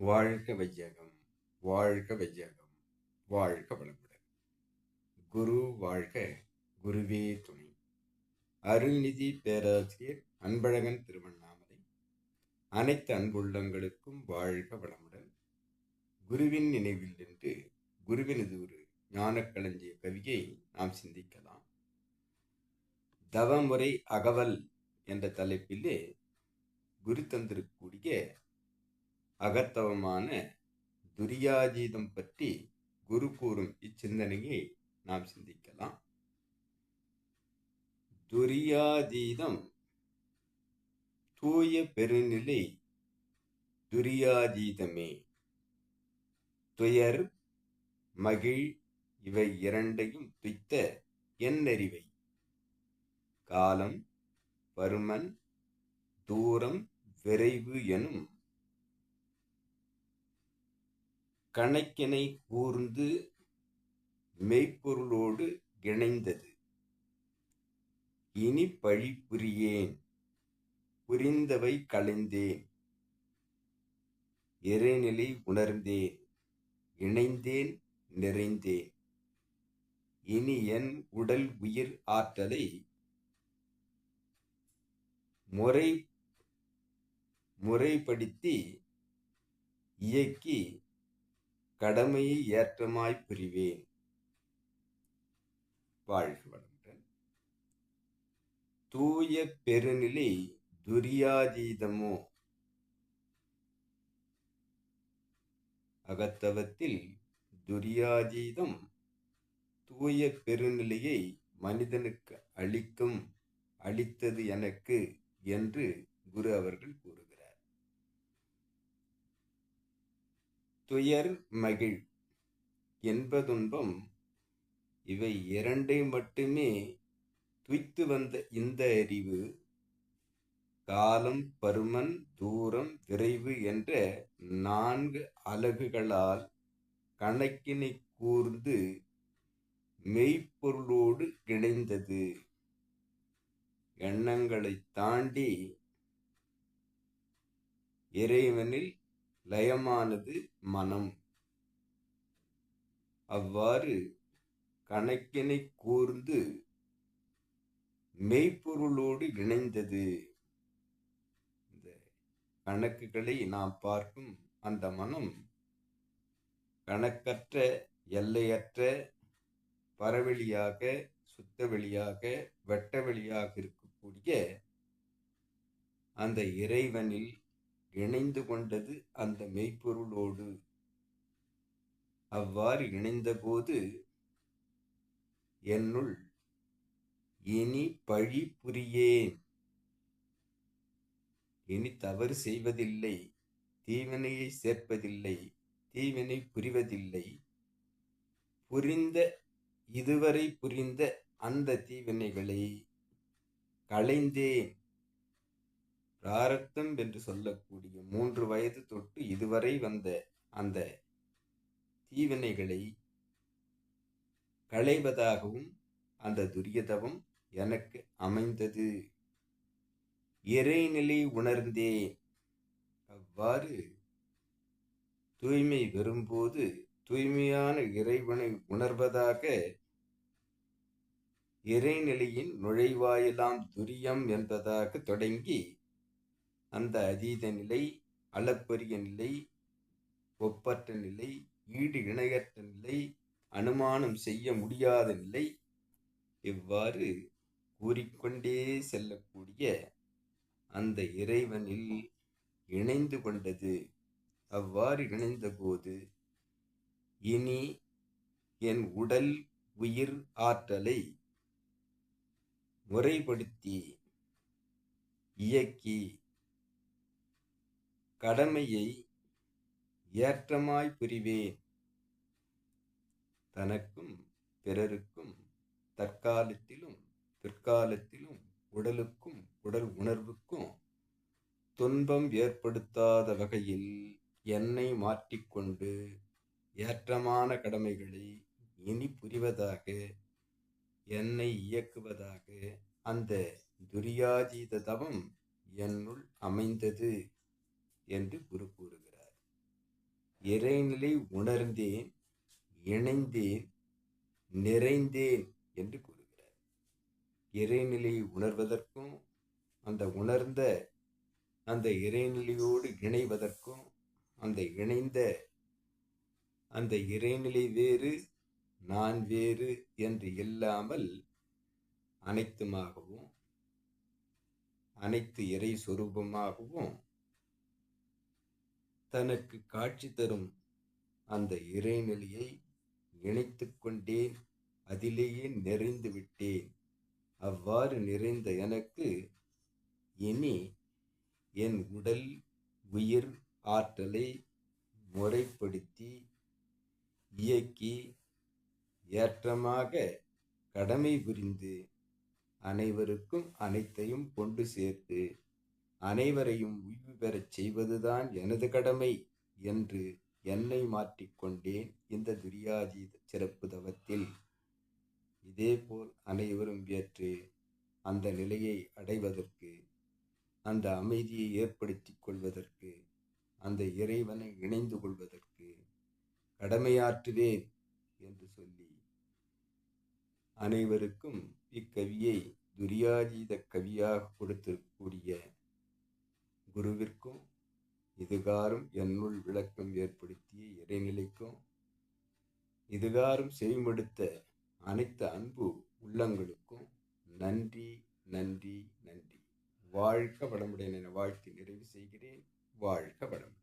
வாழ்க வையகம் வாழ்க வையகம் வாழ்க வளமுடன். குரு வாழ்க குருவே துணை. அருள்நிதி பேராசிரியர் அன்பழகன் திருவண்ணாமலை. அனைத்து அன்புள்ளங்களுக்கும் வாழ்க வளமுடன். குருவின் நினைவில் நின்று குருவினது ஒரு ஞானக்களஞ்சிய கவியை நாம் சிந்திக்கலாம். தவமுறை அகவல் என்ற தலைப்பிலே குரு தந்திருக்கக்கூடிய அகத்தவமான துரியாஜீதம் பற்றி குரு கூறும் இச்சிந்தனையை நாம் சிந்திக்கலாம். துரியாதீதம் தூய பெருநிலை துரியாதீதமே துயர் மகிழ் இவை இரண்டையும் துய்த்த என்னறிவை காலம் பருமன் தூரம் விரைவு எனும் கணக்கினை கூர்ந்து மெய்ப்பொருளோடு இணைந்தது. இனி பழி புரியேன். புரிந்தவை களைந்தேன் இறைநிலை உணர்ந்தேன். இணைந்தேன் நிறைந்தேன். இனி என் உடல் உயிர் ஆற்றலை முறை முறைப்படுத்தி இயக்கி கடமையை ஏற்றமாய் புரிவேன். வாழ்க வளமுடன். தூய பெருநிலை துரியாதீதமோ? அகத்தவத்தில் துரியாதீதம் தூய பெருநிலையை மனிதனுக்கு அளிக்கும் அளித்தது எனக்கு என்று குரு அவர்கள் கூறுகிறார். துயர் மகிழ் என்பதுன்பம் இவை இரண்டை மட்டுமே துய்த்து வந்த இந்த அறிவு. காலம் பருமன் தூரம் விரைவு என்ற நான்கு அலகுகளால் கணக்கினை கூர்ந்து மெய்ப்பொருளோடு இணைந்தது. எண்ணங்களை தாண்டி இறைவனில் லயமானது மனம். அவ்வாறு கணக்கினை கூர்ந்து மெய்ப்பொருளோடு இணைந்தது. இந்த கணக்குகளை நாம் பார்க்கும் அந்த மனம் கணக்கற்ற எல்லையற்ற பரவெளியாக சுத்த வெளியாக வெட்ட வெளியாக இருக்கக்கூடிய அந்த இறைவனில் இணைந்து கொண்டது அந்த மெய்ப்பொருளோடு. அவ்வாறு இணைந்தபோது என்னுள் இனி பழி புரியேன். இனி தவறு செய்வதில்லை தீவினையை சேர்ப்பதில்லை தீவினை புரிவதில்லை. புரிந்த இதுவரை புரிந்த அந்த தீவினைகளை களைந்தேன். பிராரத்தம் என்று சொல்லக்கூடிய மூன்று வயது தொட்டு இதுவரை வந்த அந்த தீவினைகளை களைவதாகவும் அந்த துரியதவம் எனக்கு அமைந்தது. இறைநிலை உணர்ந்தேன். அவ்வாறு தூய்மை வரும்போது தூய்மையான இறைவனை உணர்வதாக இறைநிலையின் நுழைவாயிலாம் துரியம் என்பதாக தொடங்கி அந்த அதீத நிலை அளப்பரிய நிலை ஒப்பற்ற நிலை ஈடு இணையற்ற நிலை அனுமானம் செய்ய முடியாத நிலை இவ்வாறு கூறிக்கொண்டே செல்லக்கூடிய அந்த இறைவனில் இணைந்து கொண்டது. அவ்வாறு இணைந்தபோது இனி என் உடல் உயிர் ஆற்றலை முறைப்படுத்தி இயக்கி கடமையை ஏற்றமாய் புரிவேன். தனக்கும் பிறருக்கும் தற்காலத்திலும் பிற்காலத்திலும் உடலுக்கும் உடல் உணர்வுக்கும் துன்பம் ஏற்படுத்தாத வகையில் என்னை மாற்றிக்கொண்டு ஏற்றமான கடமைகளை இனி புரிவதாக என்னை இயக்குவதாக அந்த துரியாஜீத தவம் என்னுள் அமைந்தது. என்று குரு கூறுகிறார். இறைநிலை உணர்ந்தேன் இணைந்தேன் நிறைந்தேன் என்று கூறுகிறார். இறைநிலை உணர்வதற்கும் அந்த உணர்ந்த அந்த இறைநிலையோடு இணைவதற்கும் அந்த இணைந்த அந்த இறைநிலை வேறு நான் வேறு என்று இல்லாமல் அனைத்துமாகவும் அனைத்து இறை சொரூபமாகவும் தனக்கு காட்சி தரும் அந்த இறைநிலையை நினைத்து கொண்டேன் அதிலேயே நிறைந்து விட்டேன். அவ்வாறு நிறைந்த எனக்கு இனி என் உடல் உயிர் ஆற்றலை முறைப்படுத்தி இயக்கி ஏற்றமாக கடமை புரிந்து அனைவருக்கும் அனைத்தையும் கொண்டு சேர்த்து அனைவரையும் உய்வு பெறச் செய்வதுதான் எனது கடமை என்று என்னை மாற்றிக்கொண்டேன் இந்த துரியாதீத சிறப்பு தவத்தில். இதேபோல் அனைவரும் ஏற்று அந்த நிலையை அடைவதற்கு அந்த அமைதியை ஏற்படுத்திக் கொள்வதற்கு அந்த இறைவனை இணைந்து கொள்வதற்கு கடமையாற்றுவேன் என்று சொல்லி அனைவருக்கும் இக்கவியை துரியாதீத கவியாக கொடுத்திருக்கக்கூடிய குருவிற்கும் இதுகாரும் என்னுள் விளக்கம் ஏற்படுத்திய இறைநிலைக்கும் இதுகாரும் செய்மடுத்த அனைத்து அன்பு உள்ளங்களுக்கும் நன்றி நன்றி நன்றி. வாழ்க வளமுடன் என வாழ்த்தி நிறைவு செய்கிறேன். வாழ்க வளம்